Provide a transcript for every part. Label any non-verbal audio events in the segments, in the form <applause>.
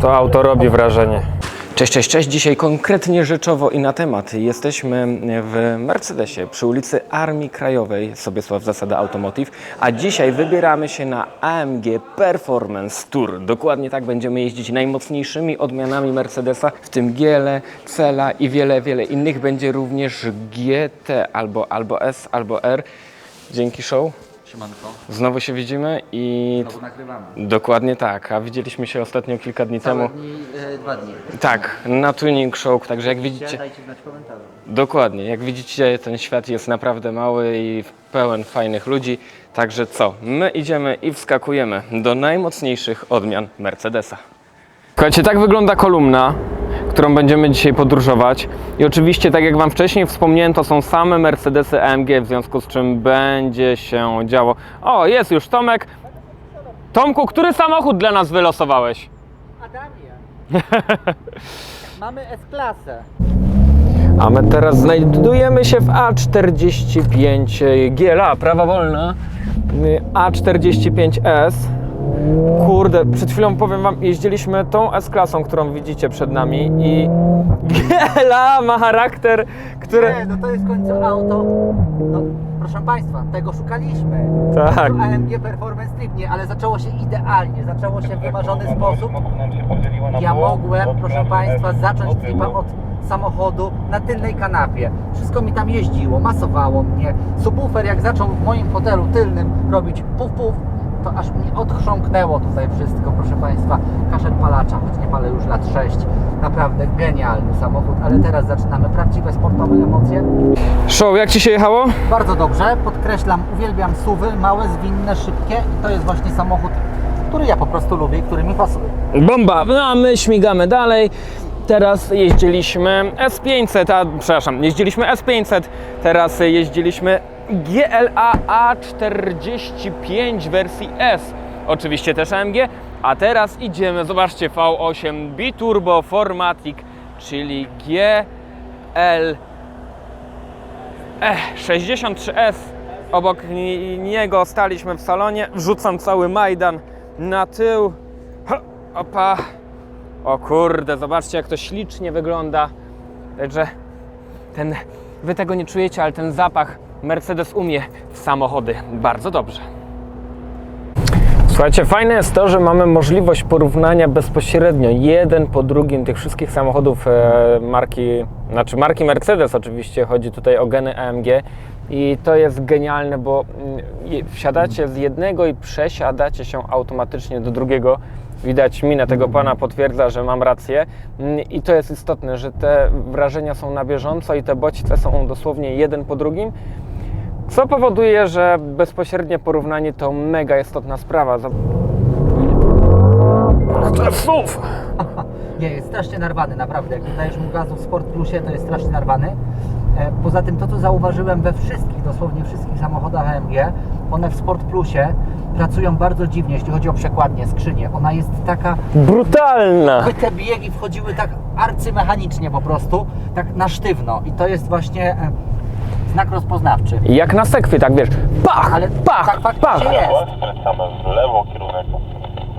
To auto robi wrażenie. Cześć, cześć, cześć. Dzisiaj konkretnie rzeczowo i na temat. Jesteśmy w Mercedesie przy ulicy Armii Krajowej, Sobiesław Zasada Automotive, a dzisiaj wybieramy się na AMG Performance Tour. Dokładnie tak będziemy jeździć najmocniejszymi odmianami Mercedesa, w tym GL, Cela i wiele, wiele innych. Będzie również GT albo, albo S, albo R. Dzięki show. Siemanko, Znowu się widzimy i znowu nagrywamy. dokładnie tak, a widzieliśmy się ostatnio kilka dni Całe temu. dni, e, dwa dni. Tak, na Tuning Show, także jak widzicie, Dajcie znać komentarzu. dokładnie, jak widzicie ten świat jest naprawdę mały i pełen fajnych ludzi, także co, my idziemy i wskakujemy do najmocniejszych odmian Mercedesa. Słuchajcie, tak wygląda kolumna, którą będziemy dzisiaj podróżować i oczywiście, tak jak Wam wcześniej wspomniałem, to są same Mercedesy AMG, w związku z czym będzie się działo. O, jest już Tomek. Tomku, który samochód dla nas wylosowałeś? Adamie, <laughs> mamy S-klasę. A my teraz znajdujemy się w A45 GLA, prawa wolna. y, A45S. Kurde, przed chwilą powiem Wam, jeździliśmy tą S-klasą, którą widzicie przed nami i GLA ma charakter, który... Nie, no to jest w końcu auto. No, proszę Państwa, tego szukaliśmy. Tak. To AMG Performance Trip, nie, ale zaczęło się idealnie, zaczęło się w wymarzony sposób. Ja mogłem, proszę Państwa, zacząć tripa od samochodu na tylnej kanapie. Wszystko mi tam jeździło, masowało mnie. Subwoofer jak zaczął w moim fotelu tylnym robić puf puf, to aż mnie odchrząknęło tutaj wszystko, proszę Państwa. Kaszel palacza, choć nie palę już lat 6. Naprawdę genialny samochód, ale teraz zaczynamy prawdziwe sportowe emocje. Show, jak Ci się jechało? Bardzo dobrze, podkreślam, uwielbiam suwy, małe, zwinne, szybkie i to jest właśnie samochód, który ja po prostu lubię i który mi pasuje. Bomba! No a my śmigamy dalej. Teraz jeździliśmy S500, a przepraszam, jeździliśmy S500, teraz jeździliśmy GLA A45 wersji S. Oczywiście też AMG, a teraz idziemy, zobaczcie, V8 Biturbo Formatic, czyli GL Ech, 63S. Obok ni- niego staliśmy w salonie. Wrzucam cały Majdan na tył. Opa. O kurde, zobaczcie jak to ślicznie wygląda. Także ten, wy tego nie czujecie, ale ten zapach Mercedes umie samochody bardzo dobrze. Słuchajcie, fajne jest to, że mamy możliwość porównania bezpośrednio jeden po drugim tych wszystkich samochodów e, marki, znaczy marki Mercedes oczywiście, chodzi tutaj o geny AMG i to jest genialne, bo mm, wsiadacie z jednego i przesiadacie się automatycznie do drugiego. Widać minę tego pana potwierdza, że mam rację Mm, i to jest istotne, że te wrażenia są na bieżąco i te bodźce są dosłownie jeden po drugim. Co powoduje, że bezpośrednie porównanie to mega istotna sprawa. SUV! Nie, jest strasznie narwany, naprawdę. Jak dajesz mu gazu w Sport Plusie, to jest strasznie narwany. E, Poza tym to, co zauważyłem we wszystkich, dosłownie wszystkich samochodach AMG, one w Sport Plusie pracują bardzo dziwnie, jeśli chodzi o przekładnię, skrzynię. Ona jest taka, Brutalna! by te biegi wchodziły tak arcymechanicznie po prostu, tak na sztywno. I to jest właśnie e, znak rozpoznawczy. Jak na sekwie, tak wiesz, pach, Ale pach, tak pach. faktycznie jest. Skręcamy w lewo, kierunek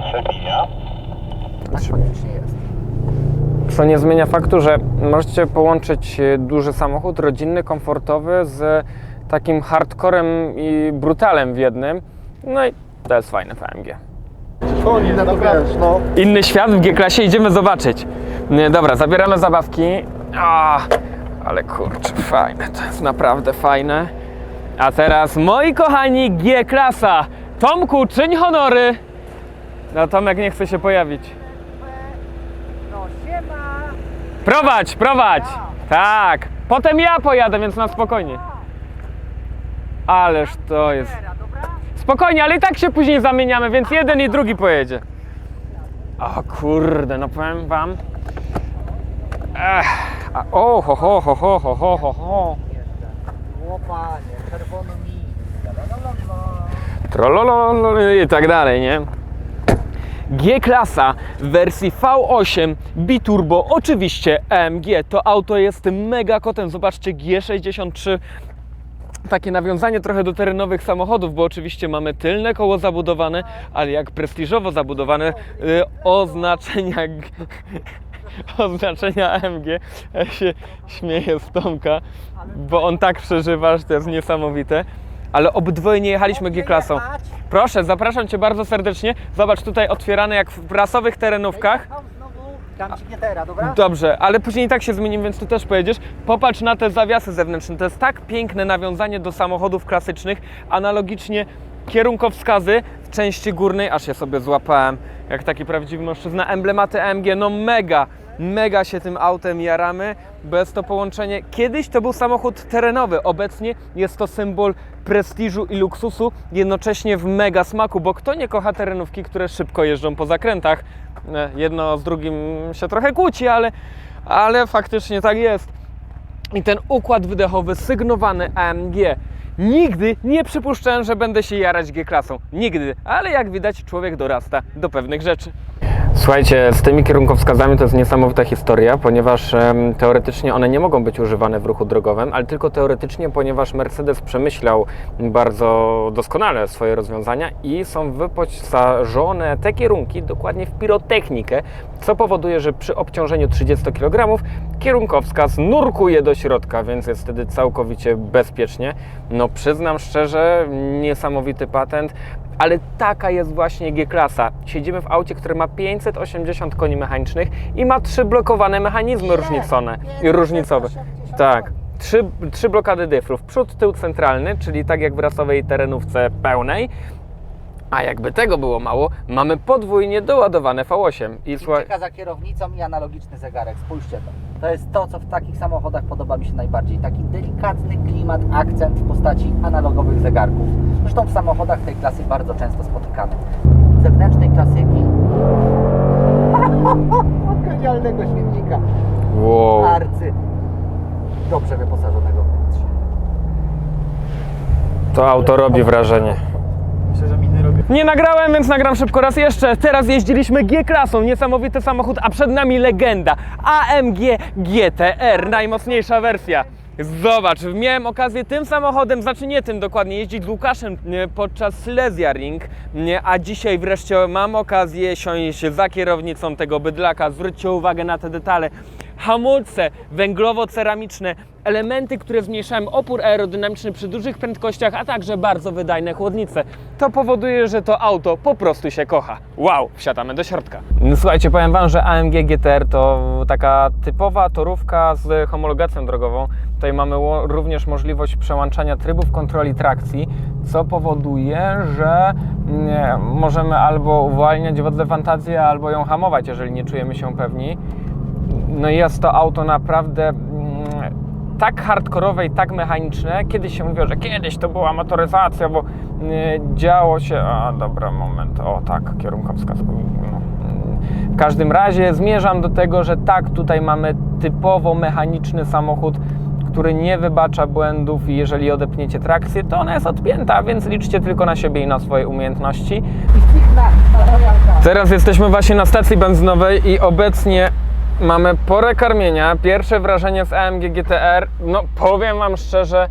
Trzebinia. Tak faktycznie jest. Co nie zmienia faktu, że możecie połączyć e, duży samochód rodzinny, komfortowy z takim hardcorem i brutalem w jednym. No i to jest fajne w AMG. no. Inny świat w G-klasie, idziemy zobaczyć. Nie, dobra, zabieramy zabawki. Ale kurczę, fajne, to jest naprawdę fajne. A teraz, moi kochani, G-klasa. Tomku, czyń honory. No, Tomek nie chce się pojawić. No siema! Prowadź, prowadź! Tak, potem ja pojadę, więc na spokojnie. Ależ to jest... Spokojnie, ale i tak się później zamieniamy, więc jeden i drugi pojedzie. O kurde, no powiem wam. Ech, a, o, ho, ho, ho, ho, ho, ho, ho, ho. Łopanie, czerwono mi. Trolololo i tak dalej, nie? G-klasa w wersji V8 biturbo, oczywiście AMG. To auto jest mega kotem. Zobaczcie, G63 takie nawiązanie trochę do terenowych samochodów, bo oczywiście mamy tylne koło zabudowane, ale jak prestiżowo zabudowane, y, oznaczenia <laughs> oznaczenia AMG. Ja się śmieję z Tomka, bo on tak przeżywa, że to jest niesamowite. Ale obydwoje nie jechaliśmy G-klasą. Proszę, zapraszam Cię bardzo serdecznie. Zobacz tutaj otwierane jak w prasowych terenówkach. Dam ci gietera, dobra? Dobrze, ale później i tak się zmienimy, więc tu też pojedziesz. Popatrz na te zawiasy zewnętrzne. To jest tak piękne nawiązanie do samochodów klasycznych. Analogicznie kierunkowskazy w części górnej, aż się sobie złapałem, jak taki prawdziwy mężczyzna. Emblematy AMG, no mega, mega się tym autem jaramy, bo jest to połączenie. Kiedyś to był samochód terenowy, obecnie jest to symbol prestiżu i luksusu, jednocześnie w mega smaku, bo kto nie kocha terenówki, które szybko jeżdżą po zakrętach? E, Jedno z drugim się trochę kłóci, ale, ale faktycznie tak jest. I ten układ wydechowy sygnowany AMG. Nigdy nie przypuszczałem, że będę się jarać G-klasą. Nigdy. Ale jak widać, człowiek dorasta do pewnych rzeczy. Słuchajcie, z tymi kierunkowskazami to jest niesamowita historia, ponieważ em, teoretycznie one nie mogą być używane w ruchu drogowym, ale tylko teoretycznie, ponieważ Mercedes przemyślał bardzo doskonale swoje rozwiązania i są wyposażone te kierunki dokładnie w pirotechnikę, co powoduje, że przy obciążeniu 30 kg kierunkowskaz nurkuje do środka, więc jest wtedy całkowicie bezpiecznie. No przyznam szczerze, niesamowity patent. Ale taka jest właśnie G-klasa. Siedzimy w aucie, które ma 580 koni mechanicznych i ma trzy blokowane mechanizmy różnicone i różnicowe. Tak. Trzy, trzy blokady dyfrów. Przód, tył centralny, czyli tak jak w rasowej terenówce pełnej. A jakby tego było mało, mamy podwójnie doładowane V8. I słuchaj, za kierownicą i analogiczny zegarek. Spójrzcie to. To jest to, co w takich samochodach podoba mi się najbardziej. Taki delikatny klimat, akcent w postaci analogowych zegarków. Zresztą w samochodach tej klasy bardzo często spotykamy. Zewnętrznej klasyki. <laughs> Genialnego silnika. wow. Arcy. Dobrze wyposażonego wnętrza. To auto robi wrażenie. Nie nagrałem, więc nagram szybko raz jeszcze. Teraz jeździliśmy G-klasą, niesamowity samochód, a przed nami legenda AMG GTR, najmocniejsza wersja. Zobacz, miałem okazję tym samochodem, znaczy nie tym dokładnie, jeździć z Łukaszem podczas Silesia Ring, a dzisiaj wreszcie mam okazję siąść za kierownicą tego bydlaka. Zwróćcie uwagę na te detale. Hamulce węglowo-ceramiczne, elementy, które zmniejszają opór aerodynamiczny przy dużych prędkościach, a także bardzo wydajne chłodnice. To powoduje, że to auto po prostu się kocha. Wow, wsiadamy do środka. Słuchajcie, powiem Wam, że AMG GTR to taka typowa torówka z homologacją drogową. Tutaj mamy również możliwość przełączania trybów kontroli trakcji, co powoduje, że nie, możemy albo uwalniać wodze fantazję, albo ją hamować, jeżeli nie czujemy się pewni. No jest to auto naprawdę mm, tak hardkorowe i tak mechaniczne. Kiedyś się mówiło, że kiedyś to była motoryzacja, bo nie, działo się... A, dobra, moment. O, tak, kierunkowskaz. Mm. W każdym razie zmierzam do tego, że tak, tutaj mamy typowo mechaniczny samochód, który nie wybacza błędów i jeżeli odepniecie trakcję, to ona jest odpięta, więc liczcie tylko na siebie i na swoje umiejętności. Teraz jesteśmy właśnie na stacji benzynowej i obecnie mamy porę karmienia. Pierwsze wrażenie z AMG GTR, no powiem Wam szczerze,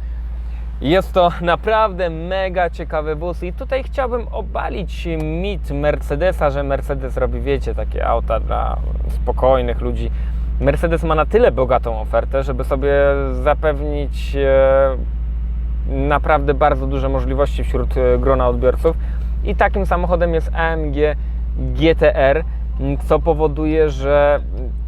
jest to naprawdę mega ciekawy bus i tutaj chciałbym obalić mit Mercedesa, że Mercedes robi, wiecie, takie auta dla spokojnych ludzi. Mercedes ma na tyle bogatą ofertę, żeby sobie zapewnić e, naprawdę bardzo duże możliwości wśród e, grona odbiorców. I takim samochodem jest AMG GTR, co powoduje, że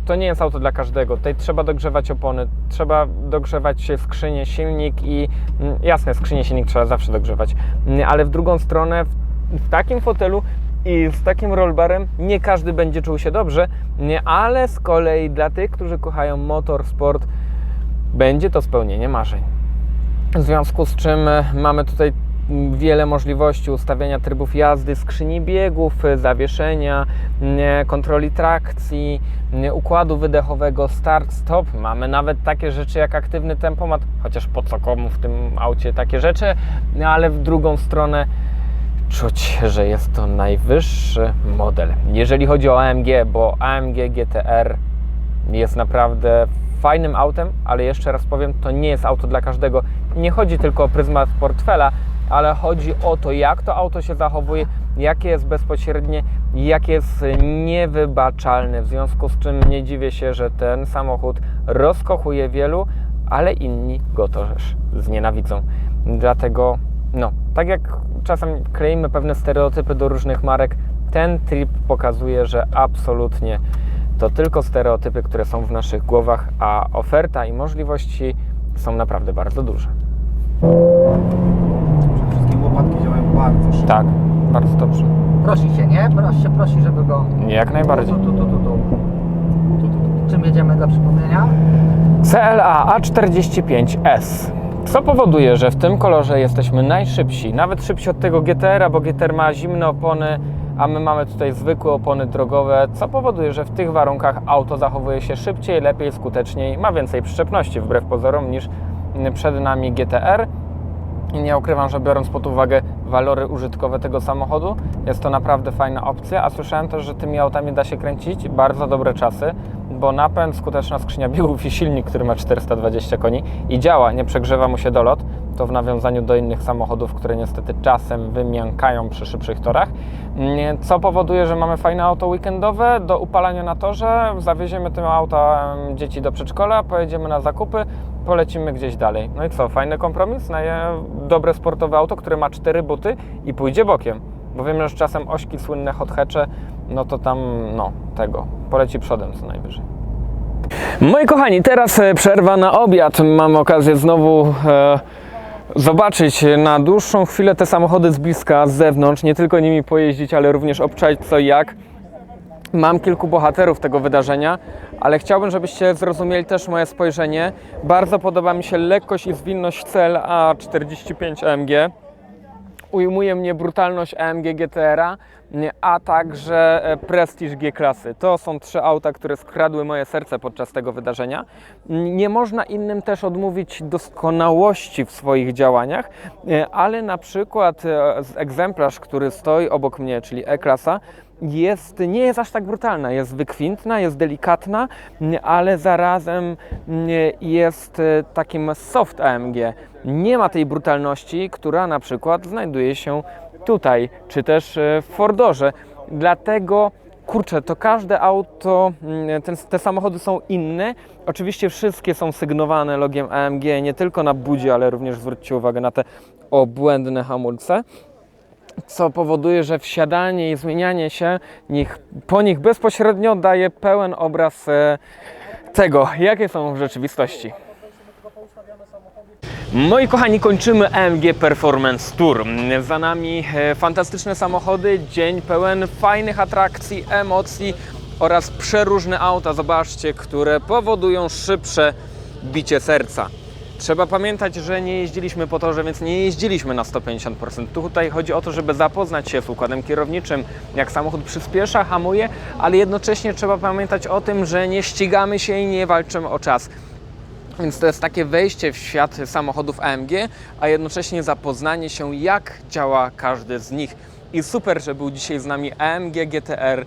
to nie jest auto dla każdego. Tutaj trzeba dogrzewać opony, trzeba dogrzewać skrzynię, silnik i mm, jasne, skrzynię, silnik trzeba zawsze dogrzewać, Mm, ale w drugą stronę w, takim fotelu i z takim rollbarem nie każdy będzie czuł się dobrze, nie, ale z kolei dla tych, którzy kochają motor, sport, będzie to spełnienie marzeń. W związku z czym e, mamy tutaj mm, wiele możliwości ustawiania trybów jazdy, skrzyni biegów, e, zawieszenia, nie, kontroli trakcji, nie, układu wydechowego, start-stop. Mamy nawet takie rzeczy jak aktywny tempomat, chociaż po co komu w tym aucie takie rzeczy, ale w drugą stronę czuć, że jest to najwyższy model. Jeżeli chodzi o AMG, bo AMG GTR jest naprawdę fajnym autem, ale jeszcze raz powiem, to nie jest auto dla każdego. Nie chodzi tylko o pryzmat portfela, ale chodzi o to, jak to auto się zachowuje, jakie jest bezpośrednie, jakie jest niewybaczalne. W związku z czym nie dziwię się, że ten samochód rozkochuje wielu, ale inni go też znienawidzą. Dlatego, no, tak jak czasem kleimy pewne stereotypy do różnych marek, ten trip pokazuje, że absolutnie to tylko stereotypy, które są w naszych głowach, a oferta i możliwości są naprawdę bardzo duże. Bardzo szybko. Tak, bardzo dobrze. Prosi się, nie? Prosi się, prosi, żeby go... Jak najbardziej. Tu, tu, tu, tu, tu. Czym jedziemy dla przypomnienia? CLA A45S. Co powoduje, że w tym kolorze jesteśmy najszybsi, nawet szybsi od tego GTR-a, bo GTR ma zimne opony, a my mamy tutaj zwykłe opony drogowe, co powoduje, że w tych warunkach auto zachowuje się szybciej, lepiej, skuteczniej, ma więcej przyczepności wbrew pozorom niż przed nami GTR. I nie ukrywam, że biorąc pod uwagę walory użytkowe tego samochodu, jest to naprawdę fajna opcja. A słyszałem też, że tymi autami da się kręcić bardzo dobre czasy, bo napęd, skuteczna skrzynia biegów i silnik, który ma 420 koni i działa, nie przegrzewa mu się dolot. To w nawiązaniu do innych samochodów, które niestety czasem wymiękają przy szybszych torach. Mm, Co powoduje, że mamy fajne auto weekendowe do upalania na torze. Zawieziemy tym auta dzieci do przedszkola, pojedziemy na zakupy, polecimy gdzieś dalej. No i co, fajny kompromis na je- dobre sportowe auto, które ma cztery buty i pójdzie bokiem. Bo wiemy, że czasem ośki słynne hot hatche, no to tam, no, tego, poleci przodem co najwyżej. Moi kochani, teraz e, przerwa na obiad. Mam okazję znowu e, zobaczyć na dłuższą chwilę te samochody z bliska, z zewnątrz, nie tylko nimi pojeździć, ale również obczaić co jak. Mam kilku bohaterów tego wydarzenia, ale chciałbym, żebyście zrozumieli też moje spojrzenie. Bardzo podoba mi się lekkość i zwinność CLA 45 AMG. Ujmuje mnie brutalność AMG GTR-a, a także e, prestiż G-klasy. To są trzy auta, które skradły moje serce podczas tego wydarzenia. Nie można innym też odmówić doskonałości w swoich działaniach, e, ale na przykład e, egzemplarz, który stoi obok mnie, czyli E-klasa, jest, nie jest aż tak brutalna, jest wykwintna, jest delikatna, ale zarazem jest e, takim soft AMG. Nie ma tej brutalności, która na przykład znajduje się tutaj, czy też e, w Fordorze. Dlatego kurczę, to każde auto, mm, ten, te samochody są inne. Oczywiście wszystkie są sygnowane logiem AMG, nie tylko na budzie, ale również zwróćcie uwagę na te obłędne hamulce co powoduje, że wsiadanie i zmienianie się nich, po nich bezpośrednio daje pełen obraz e, tego, jakie są w rzeczywistości. Moi kochani, kończymy AMG Performance Tour. Za nami e, fantastyczne samochody, dzień pełen fajnych atrakcji, emocji oraz przeróżne auta, zobaczcie, które powodują szybsze bicie serca. Trzeba pamiętać, że nie jeździliśmy po torze, więc nie jeździliśmy na 150%. Tutaj chodzi o to, żeby zapoznać się z układem kierowniczym, jak samochód przyspiesza, hamuje, ale jednocześnie trzeba pamiętać o tym, że nie ścigamy się i nie walczymy o czas. Więc to jest takie wejście w świat samochodów AMG, a jednocześnie zapoznanie się, jak działa każdy z nich. I super, że był dzisiaj z nami AMG GTR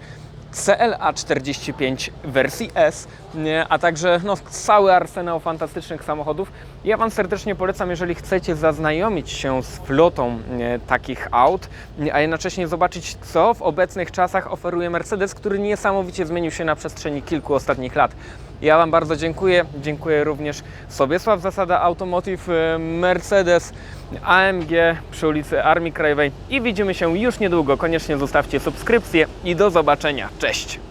CLA 45 wersji S, a także no, cały arsenał fantastycznych samochodów. Ja Wam serdecznie polecam, jeżeli chcecie zaznajomić się z flotą nie, takich aut, a jednocześnie zobaczyć, co w obecnych czasach oferuje Mercedes, który niesamowicie zmienił się na przestrzeni kilku ostatnich lat. Ja Wam bardzo dziękuję. Dziękuję również Sobiesław Zasada Automotive, y, Mercedes, AMG przy ulicy Armii Krajowej i widzimy się już niedługo. Koniecznie zostawcie subskrypcję i do zobaczenia. Cześć!